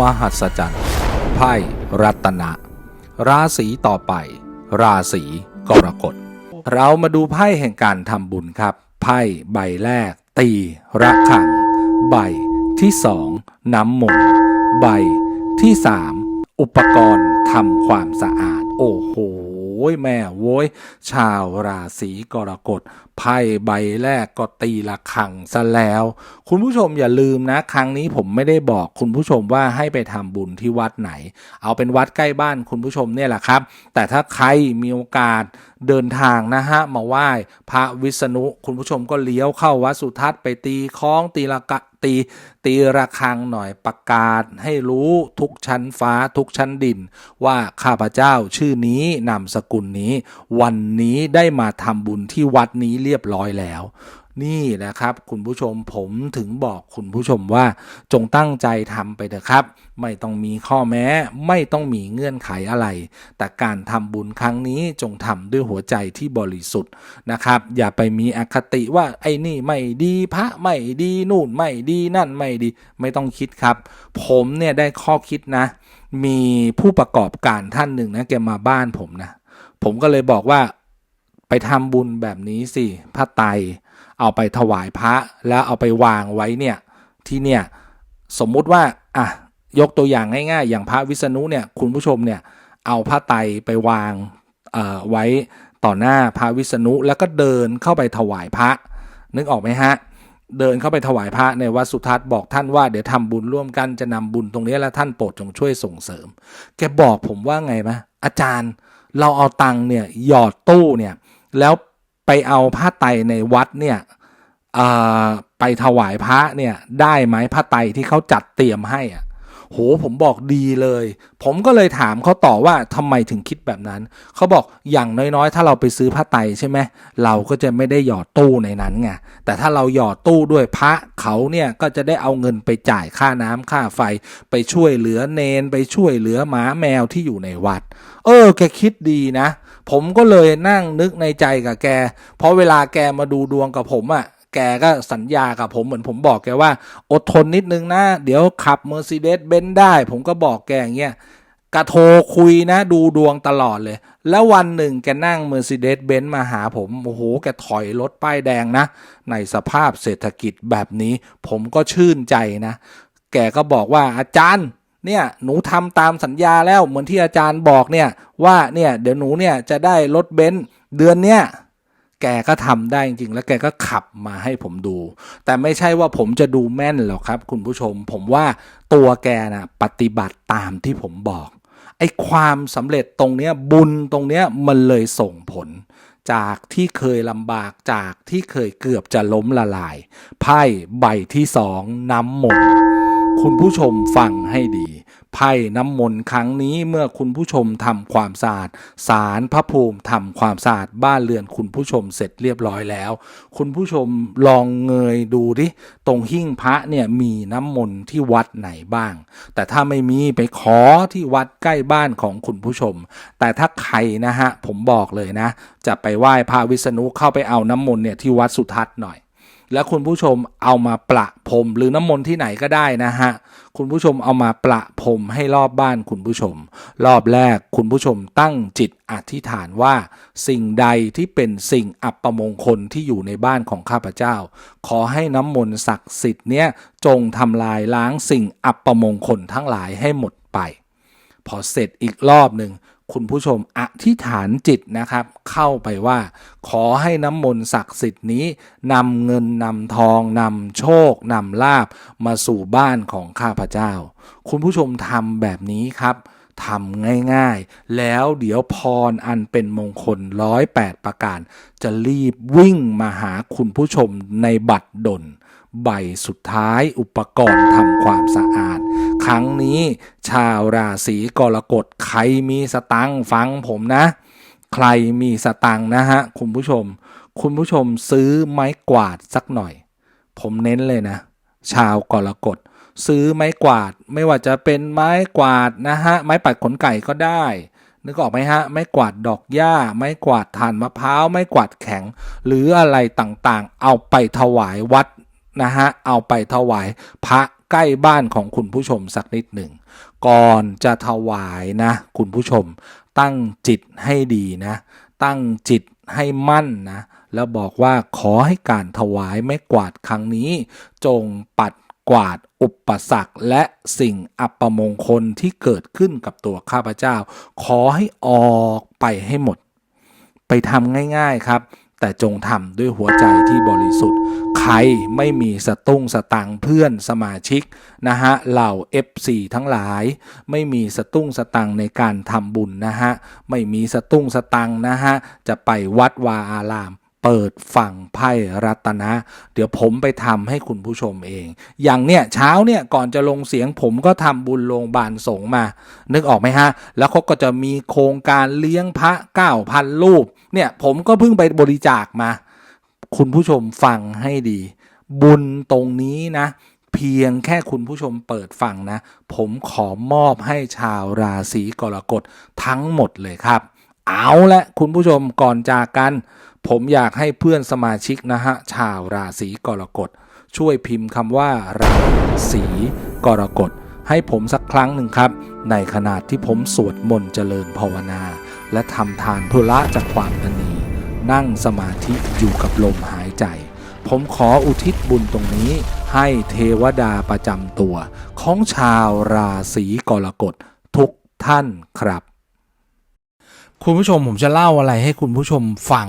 มหัศจรรย์ไพ่รัตนะ ราศีต่อไป ราศีกรกฎ เรามาดูไพ่แห่งการทำบุญครับ ไพ่ใบแรก ตีระฆัง ใบที่สองน้ำมนต์ใบที่สามอุปกรณ์ทำความสะอาด โอ้โหแม่โว้ย ชาวราศีกรกฎ ไพ่ใบแรกก็ตีละขังซะแล้ว คุณผู้ชมอย่าลืมนะ ครั้งนี้ผมไม่ได้บอกคุณผู้ชมว่าให้ไปทำบุญที่วัดไหน เอาเป็นวัดใกล้บ้านคุณผู้ชมเนี่ยแหละครับ แต่ถ้าใครมีโอกาสเดินทางนะฮะมาไหว้พระวิษณุ คุณผู้ชมก็เลี้ยวเข้าวัดสุทัศน์ไปตีคล้องตีละกะตีตีระฆังหน่อยประกาศให้รู้ทุกชั้นฟ้าทุกชั้นดิน ว่าข้าพเจ้าชื่อนี้นามสกุลนี้ วันนี้ได้มาทำบุญที่วัดนี้เรียบร้อยแล้ว นี่นะครับ คุณผู้ชมผมถึงบอกคุณผู้ชมว่า จงตั้งใจทำไปเถอะครับ ไม่ต้องมีข้อแม้ ไม่ต้องมีเงื่อนไขอะไร แต่การทำบุญครั้งนี้จงทำด้วยหัวใจที่บริสุทธิ์นะครับ อย่าไปมีอคติว่าไอ้นี่ไม่ดีพระไม่ดีนู่นไม่ดีนั่นไม่ดี ไม่ต้องคิดครับ ผมเนี่ยได้ข้อคิดนะ มีผู้ประกอบการท่านหนึ่งนะแกมาบ้านผมนะผมก็เลยบอกว่า ไปทำบุญแบบนี้สิพระไตเอาไปถวายพระแล้วเอาไปวางไว้เนี่ยที่เนี่ยสมมุติว่าอะยกตัวอย่างง่ายๆ อย่างพระวิษณุเนี่ยคุณผู้ชมเนี่ยเอาพระไตไปวางเอ่อไว้ต่อหน้าพระวิษณุแล้วก็เดินเข้าไปถวายพระ นึกออกไหมฮะ เดินเข้าไปถวายพระในวัดสุทัศน์บอกท่านว่าเดี๋ยวทำบุญร่วมกันจะนำบุญตรงนี้แล้วท่านโปรดจงช่วยส่งเสริม แกบอกผมว่าไงไหมอาจารย์เราเอาตังค์เนี่ยหยอดตู้เนี่ย แล้วไปเอาผ้าไตในวัดเนี่ยไปถวายพระเนี่ยได้ไหมผ้าไตที่เขาจัดเตรียมให้อะ โหผมบอกดีเลย ผมก็เลยถามเขาต่อว่าทำไมถึงคิดแบบนั้น เขาบอกอย่างน้อยๆ ถ้าเราไปซื้อผ้าไตใช่ไหมเราก็จะไม่ได้หยอดตู้ในนั้นไงแต่ถ้าเราหยอดตู้ด้วยพระเขาเนี่ยก็จะได้เอาเงินไปจ่ายค่าน้ำค่าไฟ ไปช่วยเหลือเนน ไปช่วยเหลือหมาแมวที่อยู่ในวัด เออ แกคิดดีนะ ผมก็เลยนั่งนึกในใจกับแก เพราะเวลาแกมาดูดวงกับผมอะ่ะ แกก็สัญญากับผมเหมือนผมบอกแกว่า อดทนนิดนึงนะ เดี๋ยวขับ Mercedes b e n z ได้ ผมก็บอกแกอย่างเงี้ยกระโทรคุยนะดูดวงตลอดเลย แล้ววันหนึ่งแกนั่ง Mercedes b e n z มาหาผม โอ้โห แกถอยรถป้ายแดงนะ ในสภาพเศรษฐกิจแบบนี้ ผมก็ชื่นใจนะ แกก็บอกว่าอาจารย์เนี่ยหนูทำตามสัญญาแล้วเหมือนที่อาจารย์บอกเนี่ยว่าเนี่ยเดี๋ยวหนูเนี่ยจะได้รถเบนซ์เดือนเนี้ย แกก็ทำได้จริงๆ แล้วแกก็ขับมาให้ผมดู แต่ไม่ใช่ว่าผมจะดูแม่นหรอกครับ คุณผู้ชม ผมว่าตัวแกนะปฏิบัติตามที่ผมบอกไอ้ความสำเร็จตรงเนี้ยบุญตรงเนี้ยมันเลยส่งผล จากที่เคยลำบากจากที่เคยเกือบจะล้มละลาย ไพ่ใบที่สองน้ำมนต์คุณผู้ชมฟังให้ดี ไพ่น้ำมนต์ครั้งนี้เมื่อคุณผู้ชมทำความสะอาดสารพระภูมิทำความสะอาดบ้านเรือนคุณผู้ชมเสร็จเรียบร้อยแล้ว คุณผู้ชมลองเงยดูดิตรงหิ้งพระเนี่ยมีน้ำมนต์ที่วัดไหนบ้าง แต่ถ้าไม่มีไปขอที่วัดใกล้บ้านของคุณผู้ชม แต่ถ้าใครนะฮะผมบอกเลยนะ จะไปไหว้พระวิษณุเข้าไปเอาน้ำมนต์เนี่ยที่วัดสุทัศน์หน่อย แล้วคุณผู้ชมเอามาประพรมหรือน้ำมนต์ที่ไหนก็ได้นะฮะ คุณผู้ชมเอามาประพรมให้รอบบ้านคุณผู้ชม รอบแรกคุณผู้ชมตั้งจิตอธิษฐานว่า สิ่งใดที่เป็นสิ่งอัปมงคลที่อยู่ในบ้านของข้าพเจ้า ขอให้น้ำมนต์ศักดิ์สิทธิ์เนี้ยจงทำลายล้างสิ่งอัปมงคลทั้งหลายให้หมดไป พอเสร็จอีกรอบหนึ่ง คุณผู้ชมอธิษฐานจิตนะครับ เข้าไปว่า ขอให้น้ำมนต์ศักดิ์สิทธิ์นี้นำเงินนำทองนำโชคนำลาบมาสู่บ้านของข้าพเจ้า คุณผู้ชมทำแบบนี้ครับทำง่ายๆ แล้วเดี๋ยวพรอันเป็นมงคลร้อยแปดประการ จะรีบวิ่งมาหาคุณผู้ชมในบัตรดลใบสุดท้ายอุปกรณ์ทำความสะอาด ครั้งนี้ ชาวราศีกรกฎใครมีสตังฟังผมนะ ใครมีสตังนะฮะคุณผู้ชม คุณผู้ชมซื้อไม้กวาดสักหน่อย ผมเน้นเลยนะ ชาวกรกฎซื้อไม้กวาด ไม่ว่าจะเป็นไม้กวาดนะฮะไม้ปัดขนไก่ก็ได้นึกออกไหมฮะ ไม้กวาดดอกหญ้า ไม้กวาดถ่านมะพร้าว ไม้กวาดแข็ง หรืออะไรต่างๆ เอาไปถวายวัดนะฮะ เอาไปถวายพระ ใกล้บ้านของคุณผู้ชมสักนิดหนึ่ง ก่อนจะถวายนะ คุณผู้ชม ตั้งจิตให้ดีนะ ตั้งจิตให้มั่นนะ แล้วบอกว่าขอให้การถวายไม้กวาดครั้งนี้ จงปัดกวาดอุปสรรคและสิ่งอัปมงคลที่เกิดขึ้นกับตัวข้าพเจ้า ขอให้ออกไปให้หมด ไปทำง่าย ๆครับ แต่จงทำด้วยหัวใจที่บริสุทธิ์ ใครไม่มีสตุ้งสตังเพื่อนสมาชิกนะฮะเหล่า F4 ทั้งหลาย ไม่มีสตุ้งสตังในการทำบุญนะฮะไม่มีสตุ้งสตังนะฮะจะไปวัดวาอาราม เปิดฝั่งไพ่รัตนะ เดี๋ยวผมไปทำให้คุณผู้ชมเอง อย่างเนี้ยเช้าเนี่ยก่อนจะลงเสียงผมก็ทำบุญโรงพยาบาลสงมา นึกออกไหมฮะ แล้วเขาก็จะมีโครงการเลี้ยงพระ9,000รูป เนี่ยผมก็เพิ่งไปบริจาคมา คุณผู้ชมฟังให้ดี บุญตรงนี้นะเพียงแค่คุณผู้ชมเปิดฟังนะ ผมขอมอบให้ชาวราศีกรกฎทั้งหมดเลยครับ เอาละคุณผู้ชมก่อนจากกัน ผมอยากให้เพื่อนสมาชิกนะฮะ ชาวราศีกรกฎ ช่วยพิมพ์คำว่า ราศีกรกฎ ให้ผมสักครั้งหนึ่งครับ ในขณะที่ผมสวดมนต์เจริญภาวนา และทำทานเพื่อละจากความตนี นั่งสมาธิอยู่กับลมหายใจ ผมขออุทิศบุญตรงนี้ ให้เทวดาประจำตัว ของชาวราศีกรกฎ ทุกท่านครับ คุณผู้ชมผมจะเล่าอะไรให้คุณผู้ชมฟัง